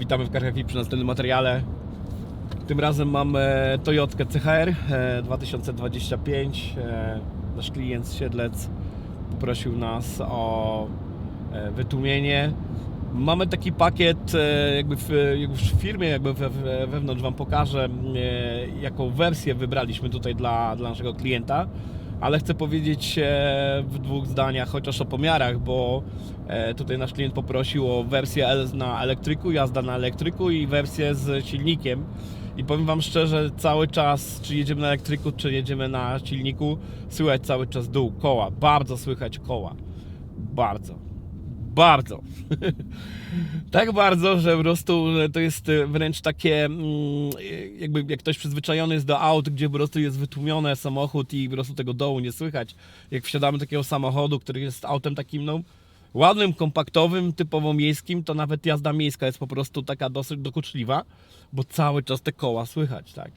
Witamy w Carhafi przy następnym materiale. Tym razem mamy Toyotkę CHR e, 2025. E, Nasz klient Siedlec poprosił nas o e, wytłumienie. Mamy taki pakiet, e, jakby w, jakby w firmie, jakby we, we, wewnątrz Wam pokażę, e, jaką wersję wybraliśmy tutaj dla, dla naszego klienta ale chcę powiedzieć e, w dwóch zdaniach, chociaż o pomiarach, bo e, tutaj nasz klient poprosił o wersję na elektryku, jazda na elektryku i wersję z silnikiem. I powiem Wam szczerze, cały czas, czy jedziemy na elektryku, czy jedziemy na silniku, słychać cały czas dół, koła. Bardzo słychać koła. Bardzo. Bardzo. tak bardzo, że po prostu to jest e, wręcz takie, mm, jakby jak ktoś przyzwyczajony jest do aut, gdzie po prostu jest wytłumiony samochód i po prostu tego dołu nie słychać. Jak wsiadamy do takiego samochodu, który jest autem takim, no, ładnym, kompaktowym, typowo miejskim, to nawet jazda miejska jest po prostu taka dosyć dokuczliwa, bo cały czas te koła słychać, tak.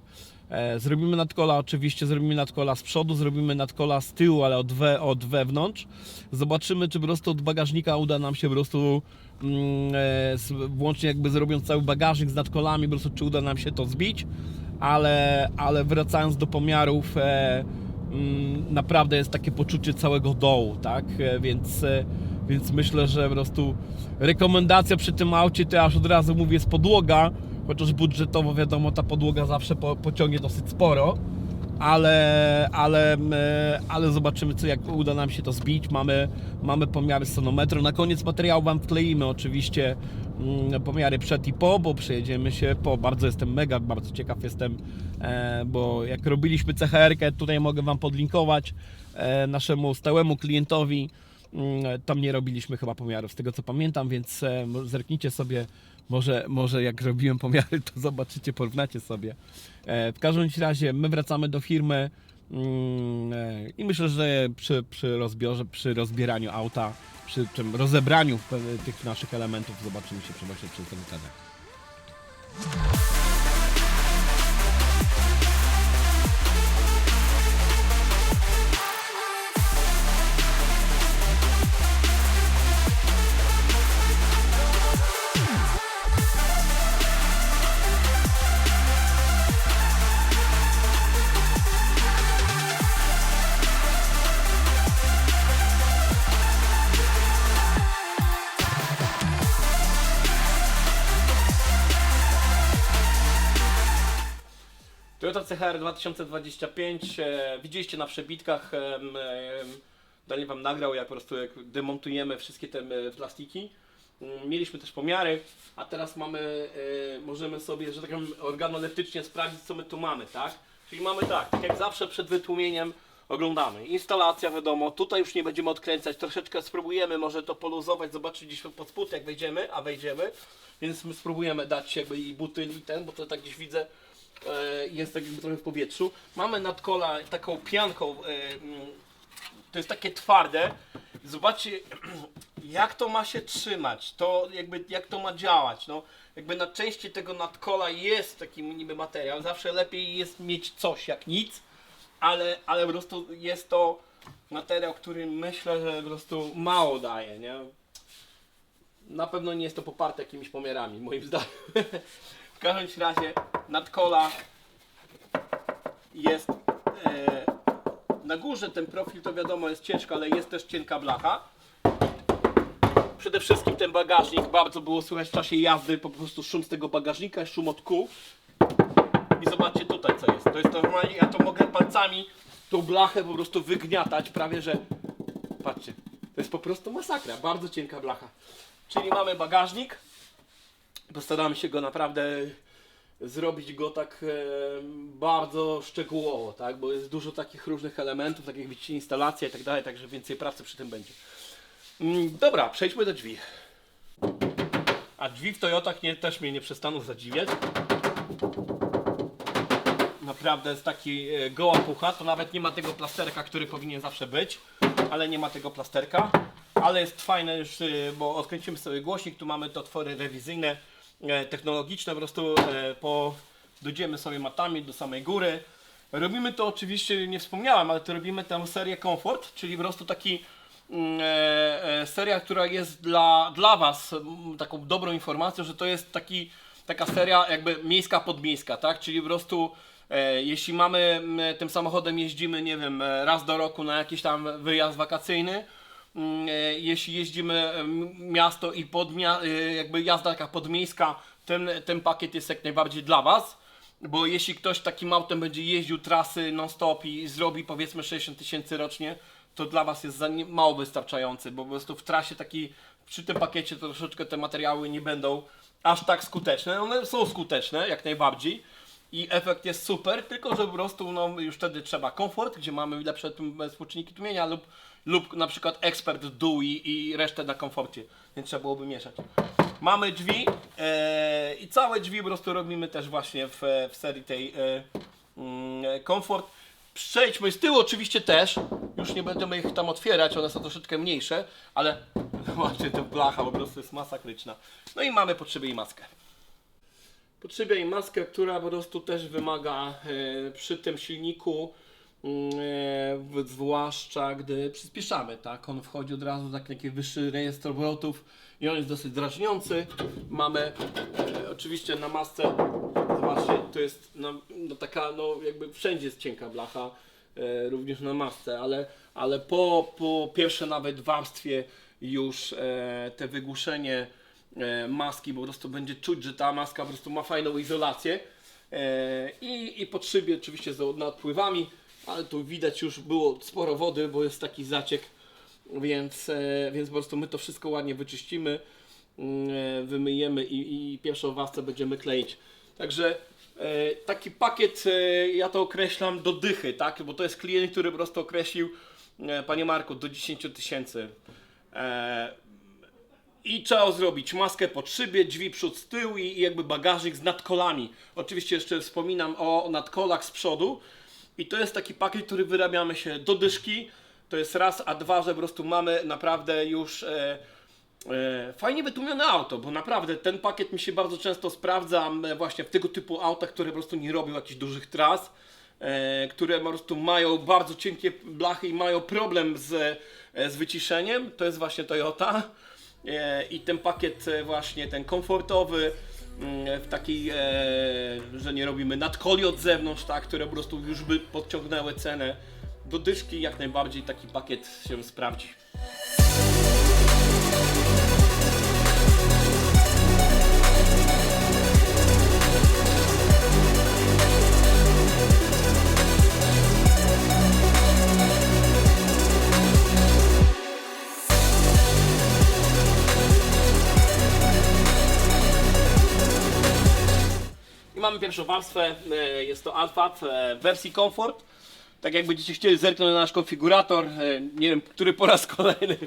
E, Zrobimy nadkola, oczywiście zrobimy nadkola z przodu, zrobimy nadkola z tyłu, ale od, we, od wewnątrz. Zobaczymy, czy po prostu od bagażnika uda nam się po prostu, mm, e, włącznie jakby zrobiąc cały bagażnik z nadkolami, po prostu czy uda nam się to zbić, ale, ale wracając do pomiarów, e, mm, naprawdę jest takie poczucie całego dołu, tak, e, więc... E, więc myślę, że po prostu rekomendacja przy tym aucie, to ja od razu mówię, jest podłoga, chociaż budżetowo wiadomo, ta podłoga zawsze po, pociągnie dosyć sporo, ale, ale, e, ale zobaczymy, co, jak uda nam się to zbić. Mamy, mamy pomiary sonometru. Na koniec materiału Wam wkleimy oczywiście mm, pomiary przed i po, bo przejedziemy się po. Bardzo jestem mega, bardzo ciekaw jestem, e, bo jak robiliśmy CHR-kę, tutaj mogę Wam podlinkować e, naszemu stałemu klientowi. Mm, Tam nie robiliśmy chyba pomiarów, z tego co pamiętam, więc zerknijcie sobie, może, może jak robiłem pomiary, to zobaczycie, porównacie sobie. E, W każdym razie my wracamy do firmy mm, e, i myślę, że przy, przy rozbiorze, przy rozbieraniu auta, przy tym rozebraniu tych naszych elementów zobaczymy się przebaczcie przez ten wypadek. CHR 2025, e, widzieliście na przebitkach, Daniel Wam nagrał, jak po prostu jak demontujemy wszystkie te plastiki. Mm, Mieliśmy też pomiary, a teraz mamy, e, możemy sobie, że tak powiem, organoleptycznie sprawdzić, co my tu mamy, tak? Czyli mamy tak, tak jak zawsze przed wytłumieniem oglądamy. Instalacja, wiadomo, tutaj już nie będziemy odkręcać, troszeczkę spróbujemy może to poluzować, zobaczyć gdzieś pod spód, jak wejdziemy, a wejdziemy. Więc my spróbujemy dać jakby i butyl i ten, bo to tak gdzieś widzę, jest tak jakby trochę w powietrzu. Mamy nadkola taką pianką, e, mm, to jest takie twarde. Zobaczcie, jak to ma się trzymać, to jakby jak to ma działać. No, jakby na części tego nadkola jest taki niby materiał. Zawsze lepiej jest mieć coś jak nic, ale, ale po prostu jest to materiał, który myślę, że po prostu mało daje, nie? Na pewno nie jest to poparte jakimiś pomiarami, moim zdaniem. każdym razie nadkola jest e, na górze ten profil to wiadomo jest ciężko, ale jest też cienka blacha. Przede wszystkim ten bagażnik bardzo było słychać w czasie jazdy, po prostu szum z tego bagażnika, szum od kół. I zobaczcie tutaj co jest. To jest normalnie, ja to mogę palcami tą blachę po prostu wygniatać, prawie że. Patrzcie, to jest po prostu masakra, bardzo cienka blacha. Czyli mamy bagażnik. Postaramy się go naprawdę zrobić go tak e, bardzo szczegółowo, tak? Bo jest dużo takich różnych elementów, tak jak widzicie, instalacja i tak dalej, także więcej pracy przy tym będzie. Mm, dobra, przejdźmy do drzwi. A drzwi w Toyotach nie, też mnie nie przestaną zadziwiać. Naprawdę jest taki e, goła pucha, to nawet nie ma tego plasterka, który powinien zawsze być, ale nie ma tego plasterka. Ale jest fajne e, bo odkręcimy sobie głośnik, tu mamy te otwory rewizyjne, technologiczne, po prostu e, dojdziemy sobie matami do samej góry. Robimy to oczywiście, nie wspomniałem, ale to robimy tę serię Comfort, czyli po prostu taki mm, e, e, seria, która jest dla, dla Was taką dobrą informacją, że to jest taki, taka seria jakby miejska podmiejska, tak? Czyli po prostu e, jeśli mamy tym samochodem jeździmy, nie wiem, e, raz do roku na jakiś tam wyjazd wakacyjny, e, jeśli jeździmy e, m- miasto i podmia- e, jakby jazda taka podmiejska, ten, ten pakiet jest jak najbardziej dla Was. Bo jeśli ktoś takim autem będzie jeździł trasy non-stop i zrobi powiedzmy 60 tysięcy rocznie, to dla Was jest za mało wystarczający, bo po prostu w trasie taki, przy tym pakiecie to troszeczkę te materiały nie będą aż tak skuteczne. One są skuteczne, jak najbardziej i efekt jest super, tylko że po prostu no, już wtedy trzeba komfort, gdzie mamy lepsze współczynniki tłumienia lub, lub na przykład ekspert DUI i resztę na komforcie, więc trzeba byłoby mieszać. Mamy drzwi e, i całe drzwi po prostu robimy też właśnie w, w serii tej e, mm, komfort. Przejdźmy z tyłu oczywiście też, już nie będziemy ich tam otwierać, one są troszeczkę mniejsze, ale zobaczcie, ta blacha po prostu jest masakryczna. No i mamy potrzebę i maskę. Potrzebia i maskę, która po prostu też wymaga e, przy tym silniku, w- zwłaszcza gdy przyspieszamy, tak? On wchodzi od razu w taki wyższy rejestr obrotów i on jest dosyć drażniący. Mamy e, oczywiście na masce, zobaczcie, to jest no, no taka, no jakby wszędzie jest cienka blacha, e, również na masce, ale, ale po, po pierwsze nawet warstwie już e, te wygłuszenie maski, po prostu będzie czuć, że ta maska po prostu ma fajną izolację. I, I pod szybie oczywiście z nadpływami, ale tu widać już było sporo wody, bo jest taki zaciek, więc, e, więc po prostu my to wszystko ładnie wyczyścimy, mm, e, wymyjemy i, i pierwszą warstwę będziemy kleić. Także e, taki pakiet, ja to określam do dychy, tak? Bo to jest klient, który po prostu określił, panie Marku, do 10 tysięcy. I trzeba zrobić maskę pod szybie, drzwi przód z tyłu i jakby bagażnik z nadkolami. Oczywiście jeszcze wspominam o nadkolach z przodu. I to jest taki pakiet, który wyrabiamy się do dyszki. To jest raz, a dwa, że po prostu mamy naprawdę już e, e, fajnie wytłumione auto, bo naprawdę ten pakiet mi się bardzo często sprawdza właśnie w tego typu autach, które po prostu nie robią jakichś dużych tras, e, które po prostu mają bardzo cienkie blachy i mają problem z, e, z wyciszeniem. To jest właśnie Toyota. E, I ten pakiet e, właśnie ten komfortowy, w takiej, e, że nie robimy nadkoli od zewnątrz, tak, które po prostu już by podciągnęły cenę do dyszki, jak najbardziej taki pakiet się sprawdzi. Mamy pierwszą warstwę, e, jest to Alfa w e, wersji Comfort. Tak jak będziecie chcieli zerknąć na nasz konfigurator, e, nie wiem, który po raz kolejny,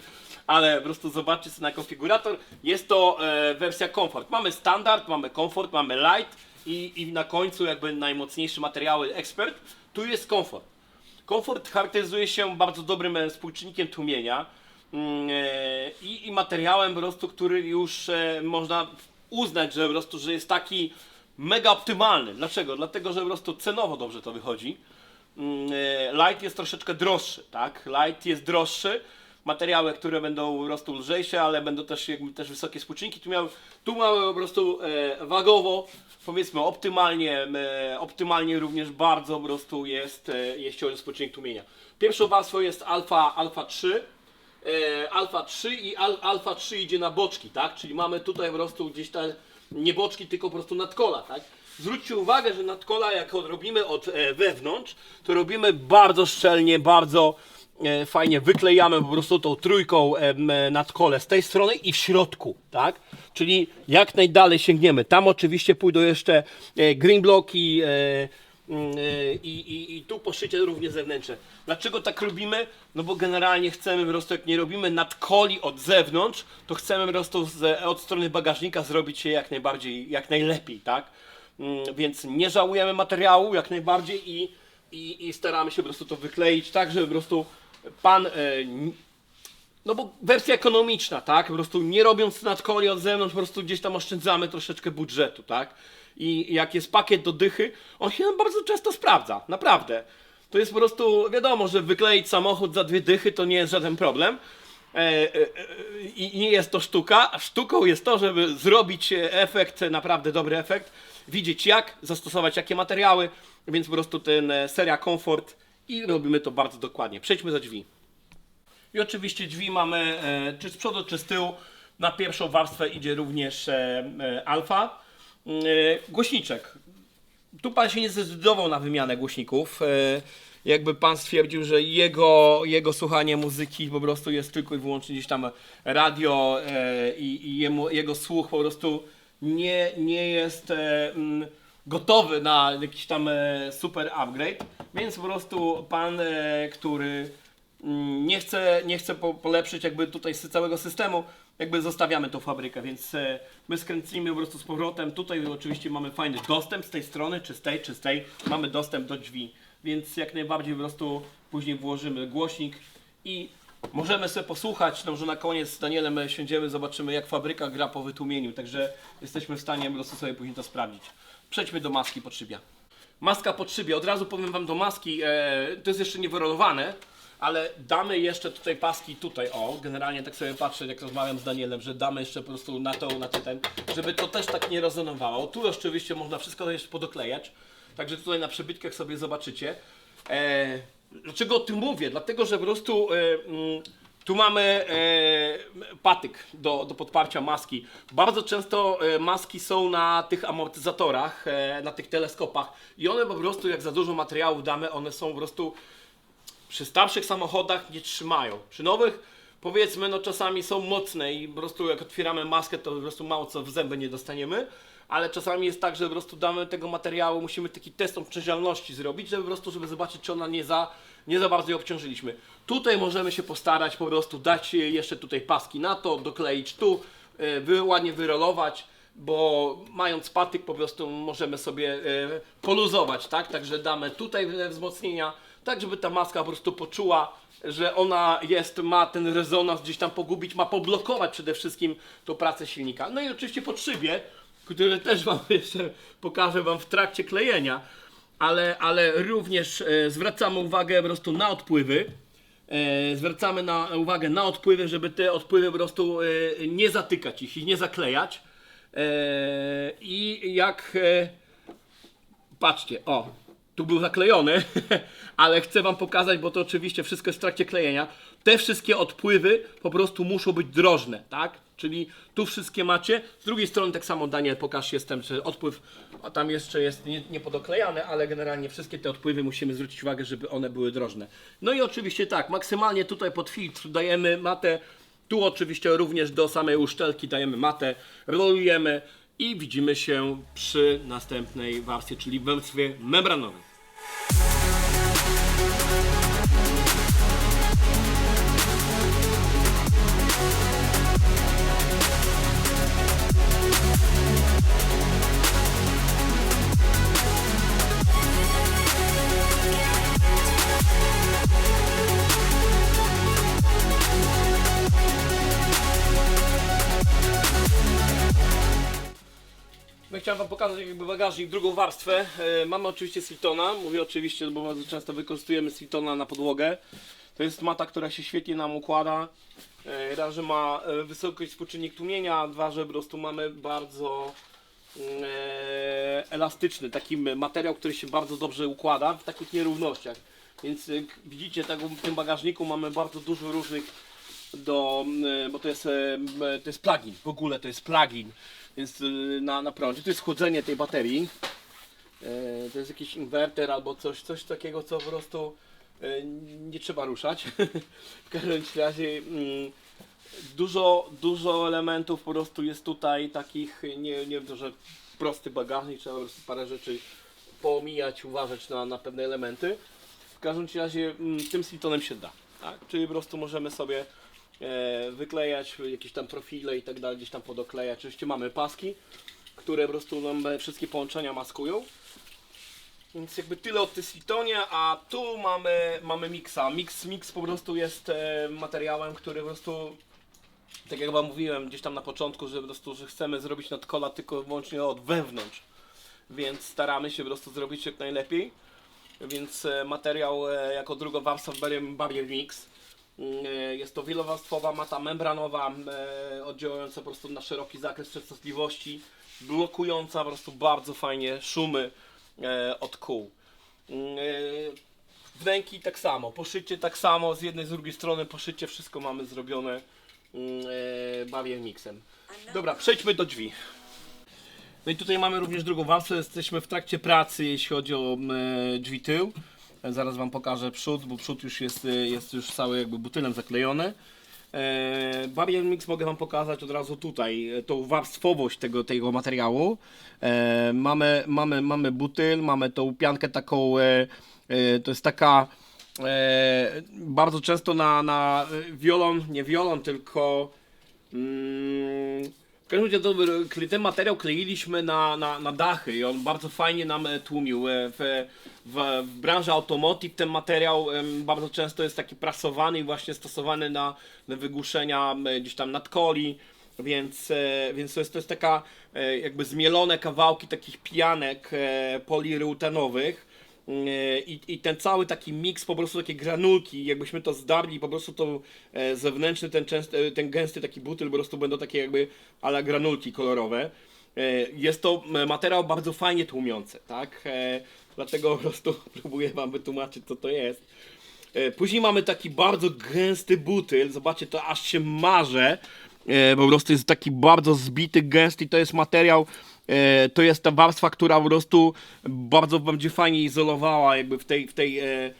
ale po prostu zobaczcie sobie na konfigurator. Jest to wersja Comfort. Mamy standard, mamy Comfort, mamy Light i, i na końcu jakby najmocniejsze materiały Expert. Tu jest Comfort. Komfort charakteryzuje się bardzo dobrym współczynnikiem tłumienia mm, i, i materiałem po prostu, który już można uznać, że po prostu, że jest taki mega optymalny. Dlaczego? Dlatego, że po prostu cenowo dobrze to wychodzi. Mm, e, Light jest troszeczkę droższy, tak? Light jest droższy. Materiały, które będą po prostu lżejsze, ale będą też, jakby, też wysokie współczynniki. Tu, miał, tu mamy po prostu e, wagowo, powiedzmy optymalnie, e, optymalnie również bardzo po prostu jest, e, jeśli chodzi o współczynnik tłumienia. Pierwszą warstwą jest alfa, alfa 3. E, alfa 3 i al, alfa 3 idzie na boczki, tak? Czyli mamy tutaj po prostu gdzieś te nie boczki, tylko po prostu nadkola, tak? Zwróćcie uwagę, że nadkola jak robimy od e, wewnątrz, to robimy bardzo szczelnie, bardzo e, fajnie wyklejamy po prostu tą trójką e, nadkole z tej strony i w środku, tak? Czyli jak najdalej sięgniemy. Tam oczywiście pójdą jeszcze green blocki, e, I, i, I tu poszycie również zewnętrzne. Dlaczego tak robimy? No bo generalnie chcemy po prostu, jak nie robimy nadkoli od zewnątrz, to chcemy po prostu z, od strony bagażnika zrobić się jak najbardziej, jak najlepiej, tak? Mm, Więc nie żałujemy materiału jak najbardziej i, i, i staramy się po prostu to wykleić tak, żeby po prostu pan e, no bo wersja ekonomiczna, tak? Po prostu nie robiąc nadkoli od zewnątrz, po prostu gdzieś tam oszczędzamy troszeczkę budżetu, tak? I jak jest pakiet do dychy, on się bardzo często sprawdza, naprawdę. To jest po prostu, wiadomo, że wykleić samochód za dwie dychy to nie jest żaden problem, e, e, e, i nie jest to sztuka. Sztuką jest to, żeby zrobić efekt, naprawdę dobry efekt, widzieć jak, zastosować jakie materiały, więc po prostu ten seria Comfort i robimy to bardzo dokładnie. Przejdźmy za drzwi. I oczywiście drzwi mamy czy z przodu, czy z tyłu. Na pierwszą warstwę idzie również alfa. E, głośniczek. Tu pan się nie zdecydował na wymianę głośników. E, jakby pan stwierdził, że jego, jego słuchanie muzyki po prostu jest tylko i wyłącznie gdzieś tam radio e, i, i jemu, jego słuch po prostu nie, nie jest mm, gotowy na jakiś tam super upgrade. Więc po prostu pan, który mm, nie chce, nie chce po, polepszyć jakby tutaj całego systemu, jakby zostawiamy tą fabrykę, więc e, my skręcimy po prostu z powrotem. Tutaj oczywiście mamy fajny dostęp z tej strony, czy z tej, czy z tej. Mamy dostęp do drzwi, więc jak najbardziej po prostu później włożymy głośnik i możemy sobie posłuchać, no że na koniec z Danielem siądziemy, zobaczymy jak fabryka gra po wytłumieniu, także jesteśmy w stanie po prostu sobie później to sprawdzić. Przejdźmy do maski podszybia. Maska pod szybie. Od razu powiem Wam do maski, e, to jest jeszcze nie wyrolowane, ale damy jeszcze tutaj paski tutaj, o, generalnie tak sobie patrzę, jak rozmawiam z Danielem, że damy jeszcze po prostu na to, na ten, żeby to też tak nie rezonowało. Tu oczywiście można wszystko jeszcze podoklejać, także tutaj na przebitkach sobie zobaczycie. E, dlaczego o tym mówię? Dlatego, że po prostu e, mm, tu mamy e, patyk do, do podparcia maski. Bardzo często e, maski są na tych amortyzatorach, e, na tych teleskopach i one po prostu jak za dużo materiałów damy, one są po prostu przy starszych samochodach nie trzymają. Przy nowych powiedzmy no czasami są mocne i po prostu jak otwieramy maskę to po prostu mało co w zęby nie dostaniemy. Ale czasami jest tak, że po prostu damy tego materiału, musimy taki test obciążalności zrobić, żeby po prostu, żeby zobaczyć, czy ona nie za, nie za bardzo ją obciążyliśmy. Tutaj możemy się postarać po prostu dać jeszcze tutaj paski na to, dokleić tu, wy, ładnie wyrolować, bo mając patyk po prostu możemy sobie e, poluzować, tak? Także damy tutaj wzmocnienia, tak żeby ta maska po prostu poczuła, że ona jest, ma ten rezonans gdzieś tam pogubić, ma poblokować przede wszystkim tą pracę silnika. No i oczywiście pod szybie, które też Wam jeszcze pokażę Wam w trakcie klejenia, ale, ale również e, zwracamy uwagę po prostu na odpływy. E, zwracamy na, uwagę na odpływy, żeby te odpływy po prostu e, nie zatykać ich i nie zaklejać. E, I jak e, patrzcie, o, tu był zaklejony, ale chcę Wam pokazać, bo to oczywiście wszystko jest w trakcie klejenia. Te wszystkie odpływy po prostu muszą być drożne, tak? Czyli tu wszystkie macie. Z drugiej strony tak samo Daniel, pokaż jestem, czy odpływ a tam jeszcze jest nie, niepodoklejany, ale generalnie wszystkie te odpływy musimy zwrócić uwagę, żeby one były drożne. No i oczywiście tak, maksymalnie tutaj pod filtr dajemy matę. Tu oczywiście również do samej uszczelki dajemy matę, rolujemy i widzimy się przy następnej warstwie, czyli warstwie membranowej. Pokazać jakby bagażnik, drugą warstwę. E, mamy oczywiście Siltona, mówię oczywiście, bo bardzo często wykorzystujemy Siltona na podłogę. To jest mata, która się świetnie nam układa. E, raz, że ma e, wysoki współczynnik tłumienia, dwa, że po prostu mamy bardzo mm, elastyczny, taki materiał, który się bardzo dobrze układa w takich nierównościach. Więc jak widzicie, w tym bagażniku mamy bardzo dużo różnych do, mm, bo to jest, to jest plugin, w ogóle to jest plugin, więc y, na, na prądzie, to jest chłodzenie tej baterii, E, to jest jakiś inwerter albo coś, coś takiego, co po prostu e, nie trzeba ruszać. w każdym razie mm, dużo, dużo elementów po prostu jest tutaj takich, nie, nie wiem, że prosty bagażnik, trzeba po prostu parę rzeczy pomijać, uważać na, na pewne elementy. W każdym razie mm, tym siltonem się da. Tak? Czyli po prostu możemy sobie e, wyklejać jakieś tam profile i tak dalej, gdzieś tam podoklejać. Oczywiście mamy paski, które po prostu nam wszystkie połączenia maskują. Więc jakby tyle o tym siltonie, a tu mamy, mamy mixa. Mix, mix po prostu jest e, materiałem, który po prostu tak jak wam mówiłem gdzieś tam na początku, że po prostu że chcemy zrobić nadkola tylko wyłącznie od wewnątrz. Więc staramy się po prostu zrobić jak najlepiej. Więc e, materiał jako druga warstwa Barrier, barrier Mix. Mm, e, Jest to wielowarstwowa mata membranowa, e, oddziałująca po prostu na szeroki zakres częstotliwości, blokująca po prostu bardzo fajnie szumy e, od kół. Mm, Wnęki tak samo, poszycie tak samo, z jednej z drugiej strony poszycie, wszystko mamy zrobione mm, barrier mixem. Dobra, przejdźmy do drzwi. No i tutaj mamy również drugą warstwę, jesteśmy w trakcie pracy, jeśli chodzi o drzwi tył. E, Zaraz Wam pokażę przód, bo przód już jest, e, jest już cały jakby butylem zaklejony. E, Barrier Mix mogę Wam pokazać od razu tutaj, e, tą warstwowość tego, tego materiału. E, mamy, mamy, mamy butyl, mamy tą piankę taką, e, e, to jest taka e, bardzo często na, na e, wiolon, nie wiolon, tylko mm, w każdym razie to, ten materiał kleiliśmy na, na, na dachy i on bardzo fajnie nam e, tłumił. E, W, w, w branży automotive ten materiał bardzo często jest taki prasowany i właśnie stosowany na, na wygłuszenia gdzieś tam nadkoli. Więc, e, więc to, jest, to jest taka jakby zmielone kawałki takich pianek polireutanowych. E, I, I ten cały taki miks, po prostu takie granulki, jakbyśmy to zdarli, po prostu to e, zewnętrzny, ten, częsty, ten gęsty taki butyl, po prostu będą takie jakby ala granulki kolorowe. E, Jest to materiał bardzo fajnie tłumiący, tak? E, Dlatego po prostu próbuję Wam wytłumaczyć, co to jest. E, Później mamy taki bardzo gęsty butyl, zobaczcie, to aż się marze. E, Po prostu jest taki bardzo zbity, gęsty, to jest materiał, e, to jest ta warstwa, która po prostu bardzo będzie fajnie izolowała jakby w tej, w tej, e, e,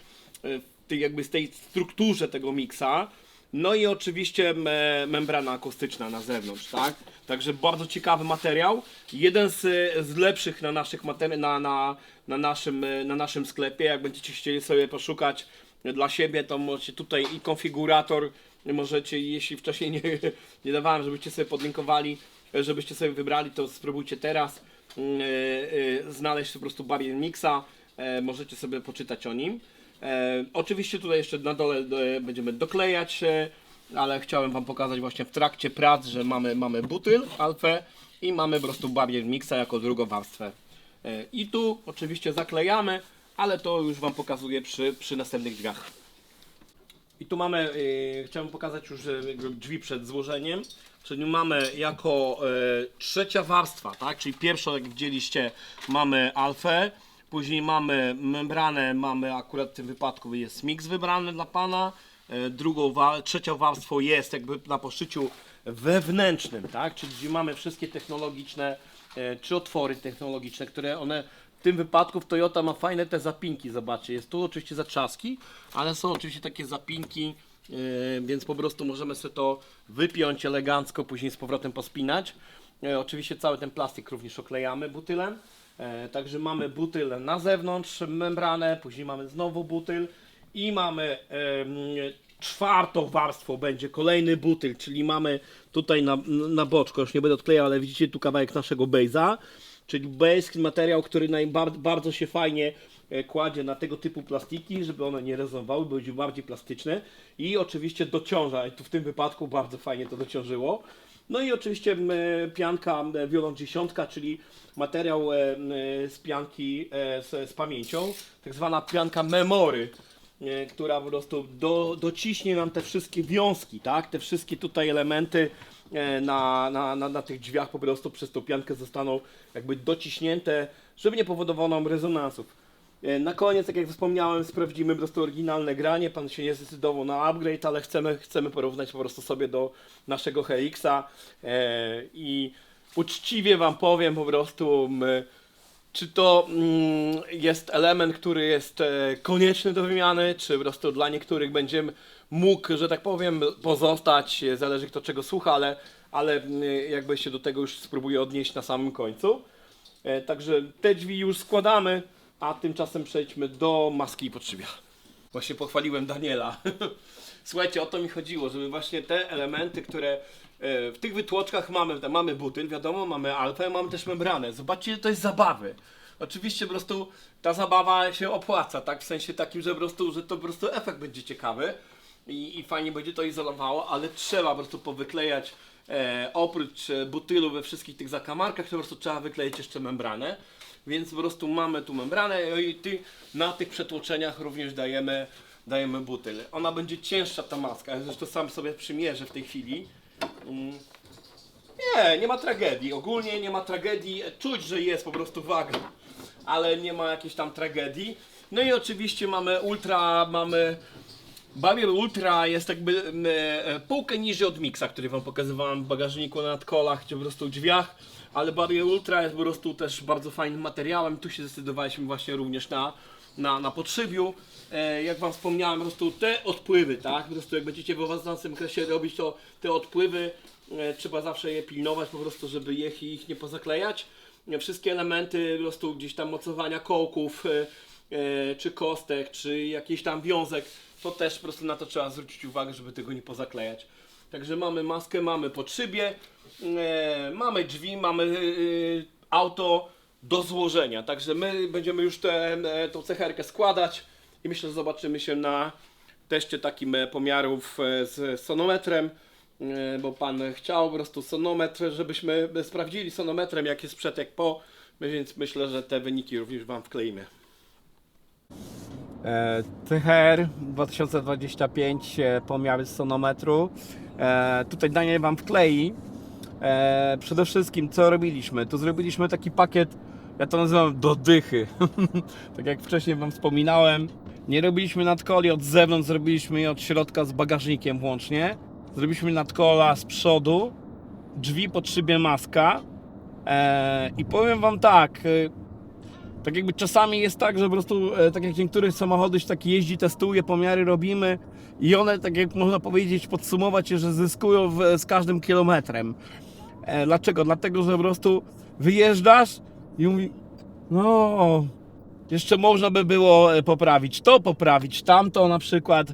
w tej jakby z tej strukturze tego miksa. No i oczywiście me, membrana akustyczna na zewnątrz, tak? Także bardzo ciekawy materiał. Jeden z, z lepszych na, naszych na, na, na, naszym, e, na naszym sklepie. Jak będziecie chcieli sobie poszukać dla siebie, to możecie tutaj i konfigurator możecie, jeśli wcześniej nie, nie dawałem, żebyście sobie podlinkowali, e, żebyście sobie wybrali, to spróbujcie teraz mm, e, e, znaleźć po prostu barrier mixa. E, możecie sobie poczytać o nim. Oczywiście tutaj jeszcze na dole będziemy doklejać, ale chciałem Wam pokazać właśnie w trakcie prac, że mamy, mamy butyl alfę i mamy po prostu barrier mixa jako drugą warstwę. I tu oczywiście zaklejamy, ale to już Wam pokazuję przy, przy następnych drzwiach. I tu mamy, yy, chciałem pokazać już drzwi przed złożeniem, czyli mamy jako e, trzecia warstwa, tak, czyli pierwszą jak widzieliście mamy alfę, później mamy membranę, mamy akurat w tym wypadku jest mix wybrany dla Pana, e, drugą, trzecią warstwą jest jakby na poszyciu wewnętrznym, tak, czyli mamy wszystkie technologiczne, e, czy otwory technologiczne, które one tym wypadku w Toyota ma fajne te zapinki, zobaczcie, jest tu oczywiście zatrzaski, ale są oczywiście takie zapinki, yy, więc po prostu możemy sobie to wypiąć elegancko, później z powrotem pospinać. E, oczywiście cały ten plastik również oklejamy butylem. E, także mamy butyl na zewnątrz, membranę, później mamy znowu butyl i mamy czwartą warstwą będzie kolejny butyl, czyli mamy tutaj na, na boczku, już nie będę odklejał, ale widzicie tu kawałek naszego base'a, czyli base, materiał, który najbar- bardzo się fajnie e, kładzie na tego typu plastiki, żeby one nie rezonowały, były bardziej plastyczne i oczywiście dociąża, tu w tym wypadku bardzo fajnie to dociążyło. No i oczywiście e, pianka e, Violon 10, czyli materiał z pianki z, z pamięcią, tak zwana pianka memory, która po prostu do, dociśnie nam te wszystkie wiązki, tak? Te wszystkie tutaj elementy na, na, na, na tych drzwiach po prostu przez tą piankę zostaną jakby dociśnięte, żeby nie powodowało nam rezonansów. E, Na koniec, tak jak wspomniałem, sprawdzimy po prostu oryginalne granie. Pan się nie zdecydował na upgrade, ale chcemy, chcemy porównać po prostu sobie do naszego HX-a e, i uczciwie Wam powiem po prostu, czy to mm, jest element, który jest e, konieczny do wymiany, czy po prostu dla niektórych będzie mógł, że tak powiem, pozostać, e, zależy kto czego słucha, ale, ale mm, jakby się do tego już spróbuję odnieść na samym końcu. E, Także te drzwi już składamy, a tymczasem przejdźmy do maski i podszybia. Właśnie pochwaliłem Daniela. Słuchajcie, o to mi chodziło, żeby właśnie te elementy, które e, w tych wytłoczkach mamy, mamy butyl, wiadomo, mamy alfę, mamy też membranę. Zobaczcie, to jest zabawy. Oczywiście po prostu ta zabawa się opłaca, tak? W sensie takim, że po prostu, że to po prostu efekt będzie ciekawy i, i fajnie będzie to izolowało, ale trzeba po prostu powyklejać e, oprócz e, butylu we wszystkich tych zakamarkach, to po prostu trzeba wykleić jeszcze membranę. Więc po prostu mamy tu membranę no i ty, na tych przetłoczeniach również dajemy dajemy butyl. Ona będzie cięższa ta maska, ja zresztą sam sobie przymierzę w tej chwili. Mm. Nie, nie ma tragedii. Ogólnie nie ma tragedii. Czuć, że jest po prostu waga, ale nie ma jakiejś tam tragedii. No i oczywiście mamy ultra, mamy Barrier Ultra jest jakby m, e, półkę niżej od Mixa, który wam pokazywałem w bagażniku na nadkolach, czy po prostu drzwiach, ale Barrier Ultra jest po prostu też bardzo fajnym materiałem. Tu się zdecydowaliśmy właśnie również na, na, na podszybiu. E, jak wam wspomniałem, po prostu te odpływy, tak? Po prostu jak będziecie w awansowanym kresie robić, to te odpływy e, trzeba zawsze je pilnować po prostu, żeby ich, ich nie pozaklejać. E, Wszystkie elementy po prostu gdzieś tam mocowania kołków, e, e, czy kostek, czy jakiś tam wiązek, to też po prostu na to trzeba zwrócić uwagę, żeby tego nie pozaklejać. Także mamy maskę, mamy podszybie, e, mamy drzwi, mamy e, auto do złożenia. Także my będziemy już tę e, cecherkę składać i myślę, że zobaczymy się na teście takim e, pomiarów e, z sonometrem, e, bo pan chciał po prostu sonometr, żebyśmy sprawdzili sonometrem jak jest przed, jak po, więc myślę, że te wyniki również wam wkleimy. E, CHR 2025 e, pomiary z sonometru. E, tutaj Daniel Wam wklei. Przede wszystkim co robiliśmy? Tu zrobiliśmy taki pakiet, ja to nazywam do dychy. tak jak wcześniej Wam wspominałem. Nie robiliśmy nadkoli od zewnątrz, zrobiliśmy je od środka z bagażnikiem włącznie. Zrobiliśmy nadkola z przodu, drzwi pod szybie maska. I powiem Wam tak, tak jakby czasami jest tak, że po prostu, e, tak jak niektóre samochody się tak jeździ, testuje, pomiary robimy i one, tak jak można powiedzieć, podsumować się, że zyskują w, z każdym kilometrem. E, dlaczego? Dlatego, że po prostu wyjeżdżasz i mówi, no, jeszcze można by było e, poprawić to, poprawić tamto na przykład,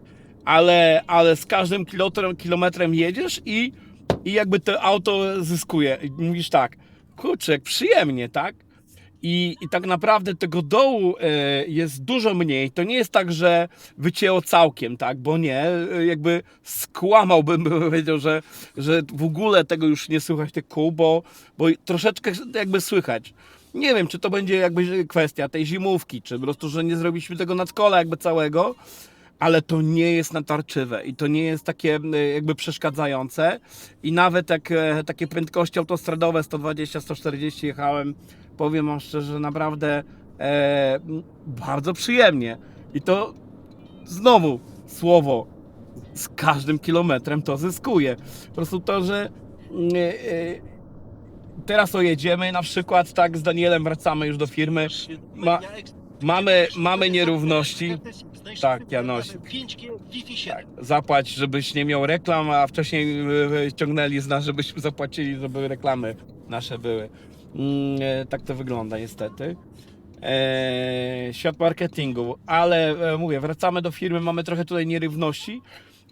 ale, ale z każdym kilometrem, kilometrem jedziesz i, i jakby to auto zyskuje. I mówisz tak, kurczę, przyjemnie, tak? I, I tak naprawdę tego dołu e, jest dużo mniej. To nie jest tak, że wycięło całkiem, tak? Bo nie, e, jakby skłamałbym, bym powiedział, że, że w ogóle tego już nie słychać tych kół, bo, bo troszeczkę jakby słychać. Nie wiem, czy to będzie jakby kwestia tej zimówki, czy po prostu, że nie zrobiliśmy tego nadkola jakby całego, ale to nie jest natarczywe i to nie jest takie e, jakby przeszkadzające i nawet jak e, takie prędkości autostradowe 120-140 jechałem, powiem wam szczerze, naprawdę e, bardzo przyjemnie i to znowu słowo z każdym kilometrem to zyskuje. Po prostu to, że mm, e, e, teraz ojedziemy na przykład tak z Danielem wracamy już do firmy, Ma- mamy, mamy nierówności. Tak, Janoś. 5 Wi-Fi 7. Tak, zapłać, żebyś nie miał reklam, a wcześniej y, ciągnęli z nas, żebyśmy zapłacili, żeby reklamy nasze były. Mm, e, tak to wygląda niestety. E, świat marketingu, ale e, mówię, wracamy do firmy, mamy trochę tutaj nierówności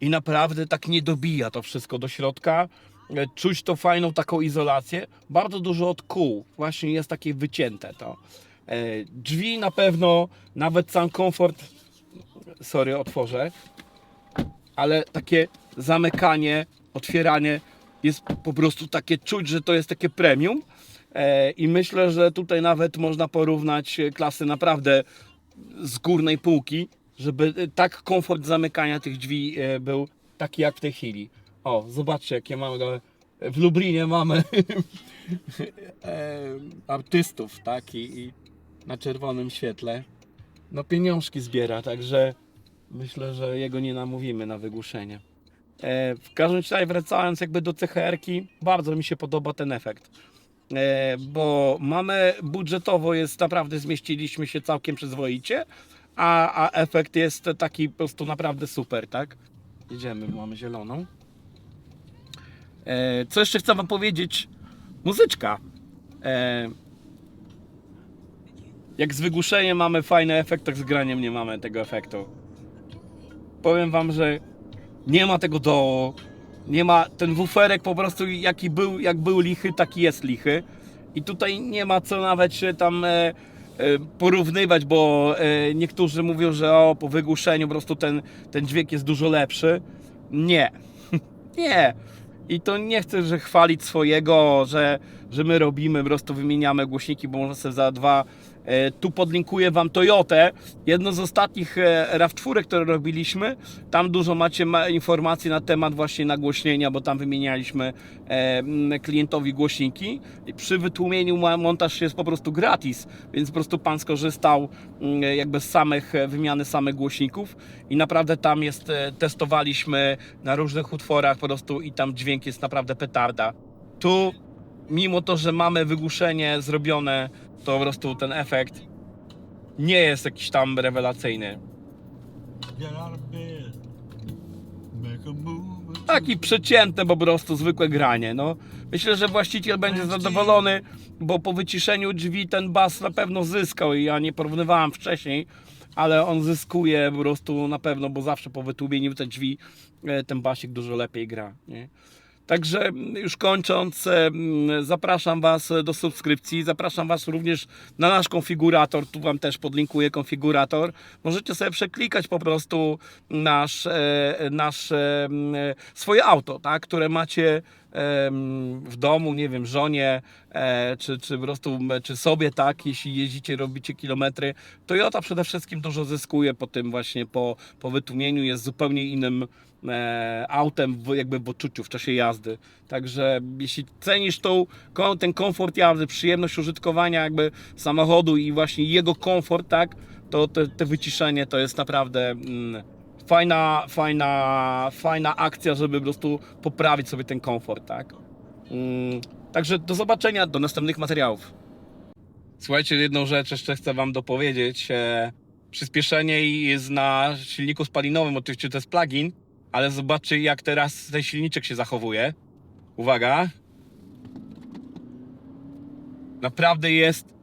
i naprawdę tak nie dobija to wszystko do środka. E, Czuć to fajną taką izolację. Bardzo dużo od kół, właśnie jest takie wycięte to. E, Drzwi na pewno, nawet sam komfort, sorry, otworzę ale takie zamykanie, otwieranie jest po prostu takie czuć, że to jest takie premium. E, I myślę, że tutaj nawet można porównać e, klasy naprawdę z górnej półki, żeby e, tak komfort zamykania tych drzwi był taki jak w tej chwili. O, zobaczcie jakie mamy. W Lublinie mamy artystów, tak? I, I na czerwonym świetle. No pieniążki zbiera, także myślę, że jego nie namówimy na wygłuszenie. E, w każdym razie wracając jakby do CHR-ki, bardzo mi się podoba ten efekt. E, bo mamy budżetowo jest naprawdę zmieściliśmy się całkiem przyzwoicie, a, a efekt jest taki po prostu naprawdę super, tak? Jedziemy, mamy zieloną. E, co jeszcze chcę wam powiedzieć? Muzyczka. E, jak z wygłuszeniem mamy fajny efekt, tak z graniem nie mamy tego efektu. Powiem wam, że nie ma tego do. Nie ma ten wuferek po prostu jaki był, jak był lichy, taki jest lichy. I tutaj nie ma co nawet się tam e, e, porównywać, bo e, niektórzy mówią, że o, po wygłuszeniu po prostu ten, ten dźwięk jest dużo lepszy. Nie. nie. I to nie chcę, że chwalić swojego, że, że my robimy, po prostu wymieniamy głośniki, bo można sobie za dwa. E, tu podlinkuję Wam Toyotę. Jedno z ostatnich e, RAV4, które robiliśmy. Tam dużo macie ma informacji na temat właśnie nagłośnienia, bo tam wymienialiśmy e, klientowi głośniki. Przy wytłumieniu montaż jest po prostu gratis, więc po prostu Pan skorzystał jakby z samych wymiany samych głośników i naprawdę tam jest, testowaliśmy na różnych utworach po prostu i tam dźwięk jest naprawdę petarda. Tu mimo to, że mamy wygłuszenie zrobione, to po prostu ten efekt nie jest jakiś tam rewelacyjny. Taki przeciętne po prostu zwykłe granie. No. Myślę, że właściciel będzie zadowolony, bo po wyciszeniu drzwi ten bas na pewno zyskał i ja nie porównywałem wcześniej, ale on zyskuje po prostu na pewno, bo zawsze po wytłumieniu te drzwi e, ten basik dużo lepiej gra. Nie? Także mm, już kończąc, zapraszam Was do subskrypcji, zapraszam Was również na nasz konfigurator, tu Wam też podlinkuję konfigurator. Możecie sobie przeklikać po prostu nasz, e, nasz e, swoje auto, tak, które macie w domu, nie wiem, żonie, e, czy, czy po prostu czy sobie, tak, jeśli jeździcie, robicie kilometry. Toyota przede wszystkim dużo zyskuje po tym właśnie, po, po wytłumieniu, jest zupełnie innym autem w, jakby w odczuciu w czasie jazdy. Także jeśli cenisz tą, ten komfort jazdy, przyjemność użytkowania jakby samochodu i właśnie jego komfort, tak, to te, te wyciszenie to jest naprawdę mm, fajna, fajna, fajna akcja, żeby po prostu poprawić sobie ten komfort, tak. Mm, także do zobaczenia, do następnych materiałów. Słuchajcie, jedną rzecz jeszcze chcę Wam dopowiedzieć. E, przyspieszenie jest na silniku spalinowym, oczywiście to jest plugin, ale zobaczcie jak teraz ten silniczek się zachowuje. Uwaga. Naprawdę jest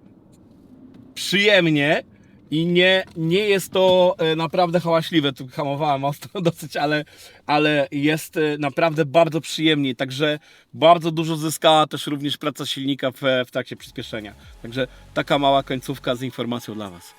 przyjemnie i nie, nie jest to e, naprawdę hałaśliwe. Tu hamowałem ostro dosyć, ale, ale jest e, naprawdę bardzo przyjemnie. Także bardzo dużo zyskała też również praca silnika w, w trakcie przyspieszenia. Także taka mała końcówka z informacją dla Was.